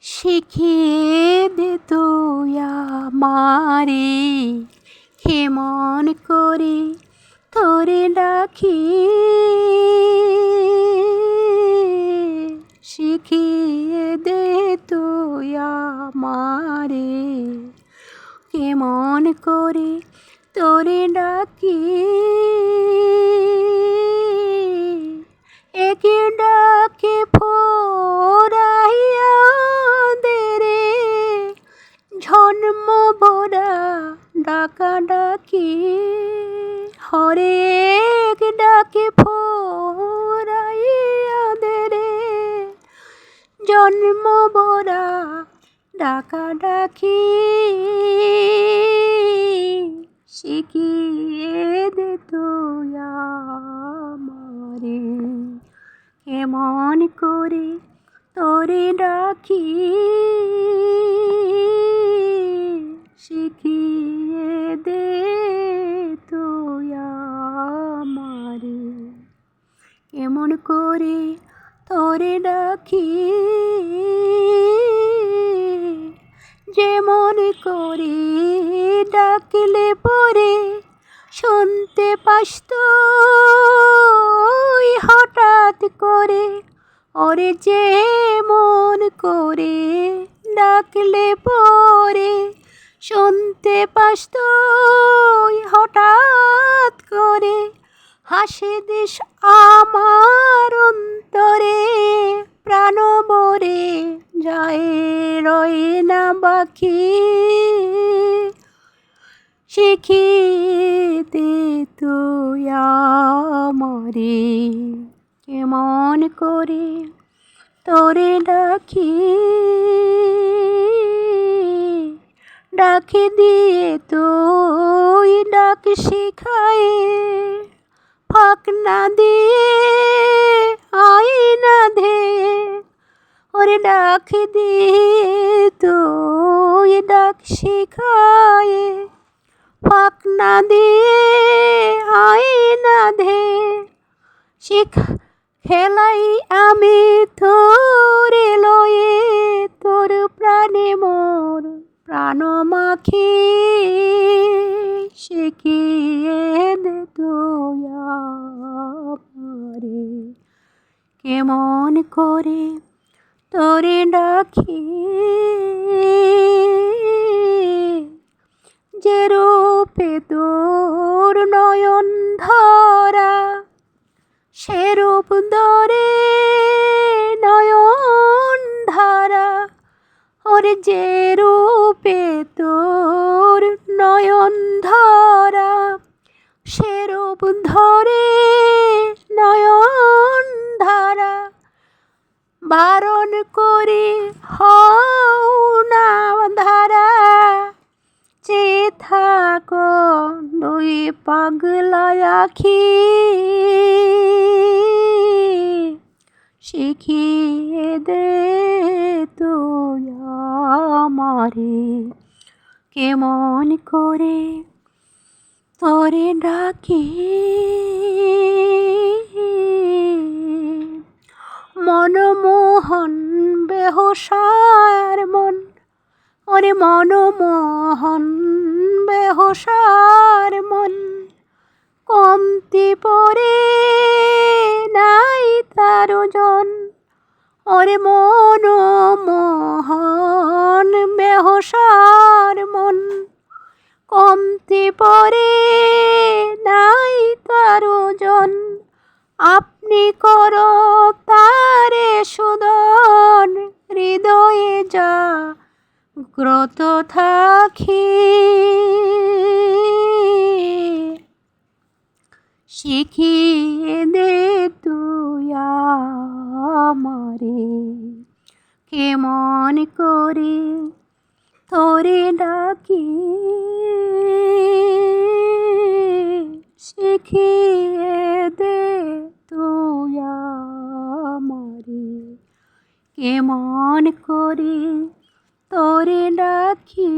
শিখিয়ে দে তুই আমারে। কেমন করে তোরে ডাকি? শিখিয়ে দে তুই আমারে। কেমন করে তোরে ডাকি? একে ডাকা ডাকি হরে ডাকে ফোরাইয়া দে জন্ম বরা ডাকা ডাকি, শিখিয়ে দে তুই কেমন করে তোরে ডাকি, শিখিয়ে করে তোরে ডাকি যেমন করে ডাকলে পরে শুনতে পাস হঠাৎ করে। ওরে যেমন করে ডাকলে পরে শুনতে পাস হঠাৎ করে হাসি দিস আমার অন্তরে, প্রাণ মরে যায় রয়ে না বাকি। শিখিতে তুই আমারে কেমন করে তোরে ডাকি? ডাকে দিয়ে তুই ডাক শিখায়ে ফাঁক না দিয়ে আই না ধে ওরে ডাক দিয়ে তুই ডাক শিখায়ে। ফাঁক না দিয়ে আই না ধে শিখা খেলাই আমি তোরে লয়ে, তোর প্রাণে মোর প্রাণ মাখি শিখিয়ে দে আমারে। কেমন করে তোরে ডাকি যে রূপে তোর নয়ন ধরা, সে রূপ ধরে নয়ন ধারা। ওরে যে রূপে তোর নয়ন ধরা সে রূপ ধরে নয়ন ধারা বারণ করে হও না ধারা চে থাকো দুই পাগলা আখি। শিখিয়ে দে তুই আমারে। কেমন করে তোরে ডাকি। মনমোহন বেহসার মন। ওরে মনমোহন বেহসার মন। কমতি পরে নাই তার জন ওরে মনমোহন বেহসার মন। কমতি পরে নাই তার জন আপনি করো তারে সুদন, হৃদয়ে যা গ্রত থাকি। শিখিয়ে দে তুই আমারে কেমন করে তোরে ডাকি শিখিয়ে দে তুই আমারে। কেমন করে তোরে ডাকি